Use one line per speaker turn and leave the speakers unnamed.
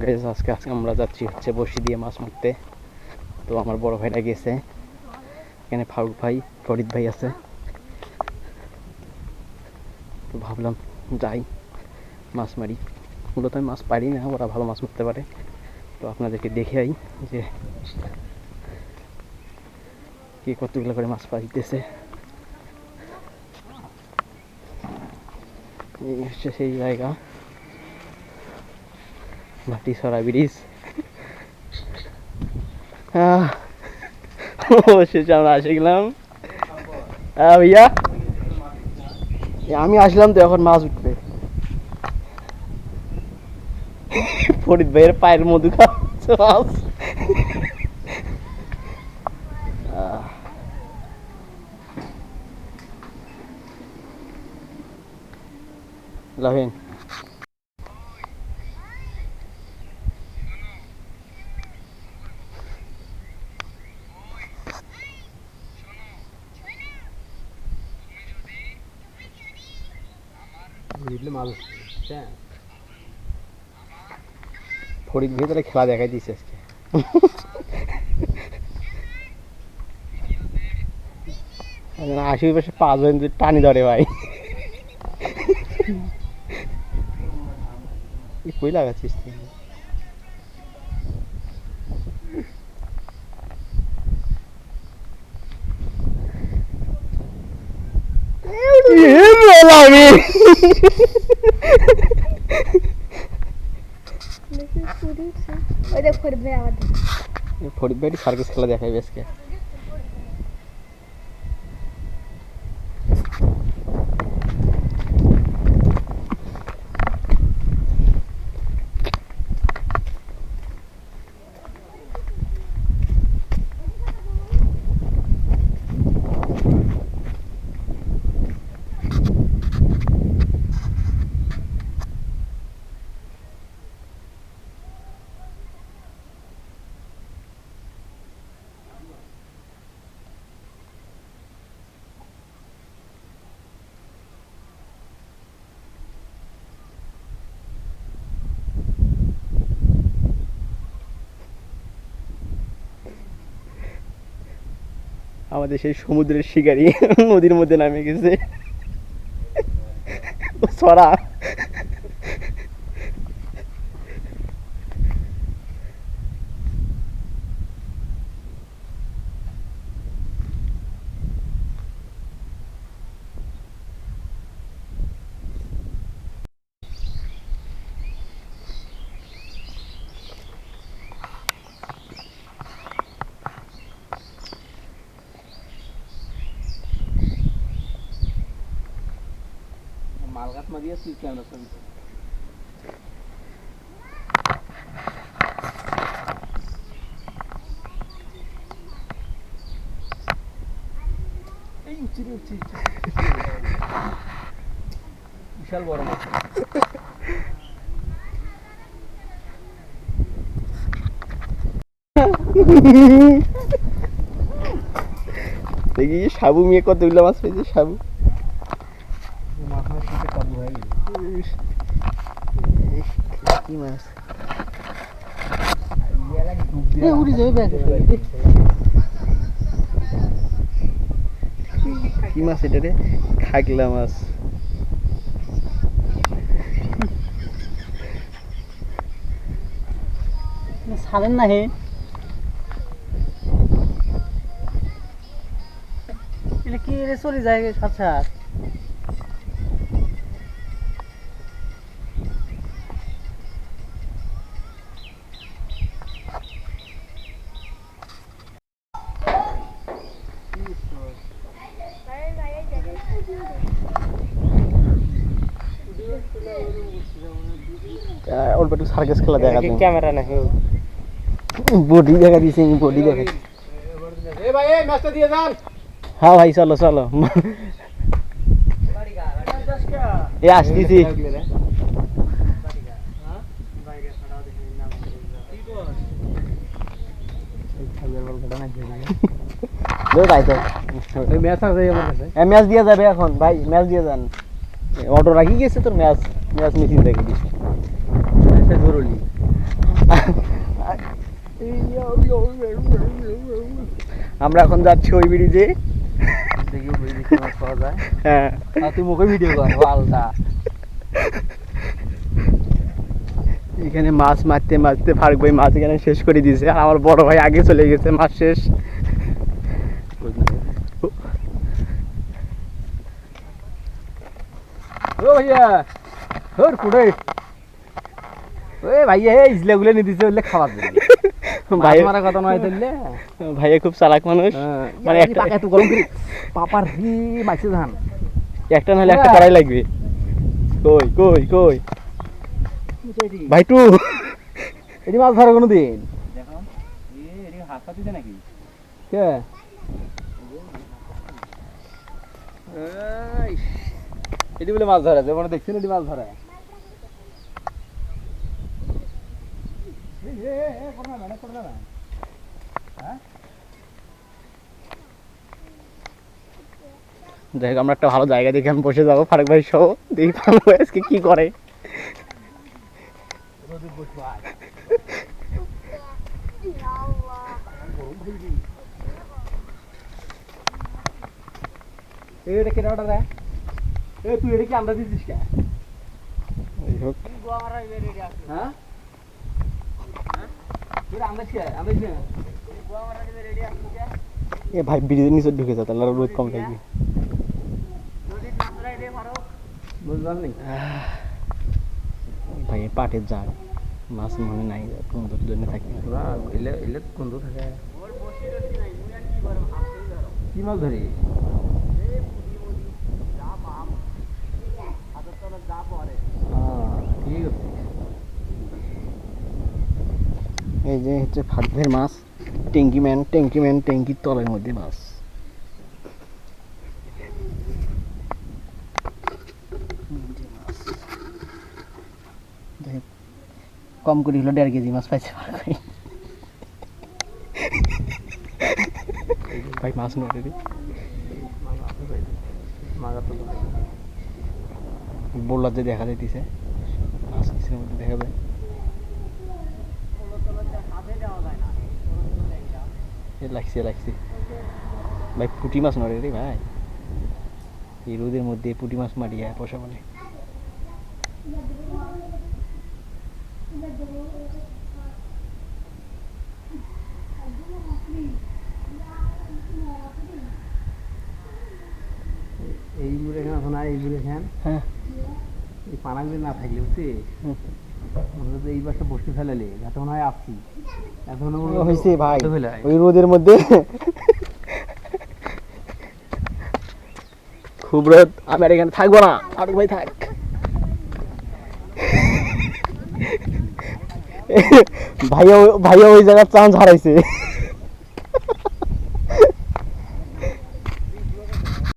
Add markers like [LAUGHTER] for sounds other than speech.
Guys আজকে আজকে আমরা যাচ্ছি হচ্ছে বসি দিয়ে মাছ মারতে। তো আমার বড় ভাইটা গেছে। এখানে ফারুক ভাই, ফরিদ ভাই আছে। তো ভাবলাম যাই, মাছ মারি। মূলত আমি মাছ পারি না, ওরা ভালো মাছ মারতে পারে। তো আপনাদেরকে দেখে আই যে কে কতগুলো করে মাছ পাইতেছে। এই হচ্ছে সেই জায়গা। ভাটি সরা ব্রিজ। আমি আসলাম তো এখন মাছ উঠবে ফরিদ ভাইয়ের পায়ের মধু খাচ্ছে মাছ। আহ। লাভেন ফরিদ ভাই তাহলে খেলা দেখাই আজকে। টানি ধরে ভাই। কই লাগাচ্ছিস তুই? আমি
ওই দেখ ফরিদ ভাই আমাদের।
ফরিদ ভাই সার্কাস খেলা দেখাইবে আজকে আমাদের সেই সমুদ্রের শিকারি নদীর মধ্যে নামে গেছে। ও বিশাল বড় মাছ। দেখি সাবু মেয়ে কতগুলো মাছ পেয়েছে সাবু। কি মাছ এটা রে? খাগলা মাছ
ছাড়েন না হে এটা কি রে? চলে যায় সাত।
অল্প একটু সার্কাস খেলা দেখা দিন
ক্যামেরা না
বডি দেখা দিয়েছে বডি দেখা হ্যাঁ ভাই চলো চলো এ আসতেছি ধরো তাই তো এ, ম্যাচ দিয়ে যাবে এখন ভাই ম্যাচ দিয়ে যান এ, অটো রাখি গেছে তোর ম্যাচ ম্যাচ মেশিন রেখে দিস
জরুরি
আমরা এখন যাচ্ছি ওই ব্রিজে।
দেখি ওই দিকে মাছ পাওয়া যায়।
হ্যাঁ।
তুই মুখে ভিডিও কর আলটা
এখানে মাছ মারতে মারতে ফারুক ভাই মাছ এখানে শেষ করে দিয়েছে। আর আমার বড় ভাই আগে চলে গেছে মাছ শেষ।
ও ভাইয়া। ওর কুড়ে। ওই ভাইয়া হে ইজলে গুলে নি দিছে ওলে খাবার দিবি। [LAUGHS]
ভাই
ভাই মারা কথা নয়
ভাইয়া খুব চালাক মানুষ। মানে
মানে
একটা-
এত গরম করি পাপার মাইছে ধান?
একটা নাহলে একটা করাই লাগবে। কই কই কই? ভাই টু
এটি মাছ ধরে কোনো দিন
দেখো এ এদিকে হাত পাতিছে নাকি?
কে? এটি বলে মাছ ধরে যে মানে দেখছেন এটি মাছ ধরে।
যাই হোক, আমরা একটা ভালো জায়গা দেখে আমি বসে যাব ফারুক ভাই সহ দেখি ফারুক ভাই আজকে কি করে।
এটা কেটে ওটা রে। এ তুই এটা কি আন্দাজ দিছিস কে?
হোক,
হ্যাঁ তুই আন্দাজ কে আন্দাজ নে
এ ভাই ব্রিজের নিচে ঢুকে যা তাহলে আরও রোদ কম লাগবে
বুঝলাম নি
ভাই এ পাটের জাল মাছ মনে নাই বন্ধুর জন্য থাকি না।
পুরা এলে এলে গন্ধ থাকে কি মাছ ধরি হ্যাঁ, ঠিক আছে
এই যে হচ্ছে ফারুক মাছ ট্যাঙ্কি ম্যান ট্যাঙ্কি ম্যান ট্যাঙ্কির তলের মধ্যে মাছ। কম করে হলো দেড় কেজি মাছ পাইছে ভাই। মাছ নড়ে রে যে দেখা যাইতেছে। মাছ মধ্যে দেখা যায়। লাগছে লাগছে ভাই পুঁটি মাছ নড়ে রে ভাই। এই রোদের মধ্যে পুঁটি মাছ মারিয়া পোষা বলে।
এইগুলো এখানে এখন আর এইগুলো এখান
হ্যাঁ।
এই পানাগুলো না থাকলে বুঝছি এই বাসটা বসতে ফেলালে যাতে হয় আসছি। এখন
হয়েছে ভাই। ওই রোদের মধ্যে। খুব রোদ। আমি আর এখানে থাকব না। আর ভাই থাক। ভাইয়া ভাইয়া ওই জায়গার চান্স হারাইছে।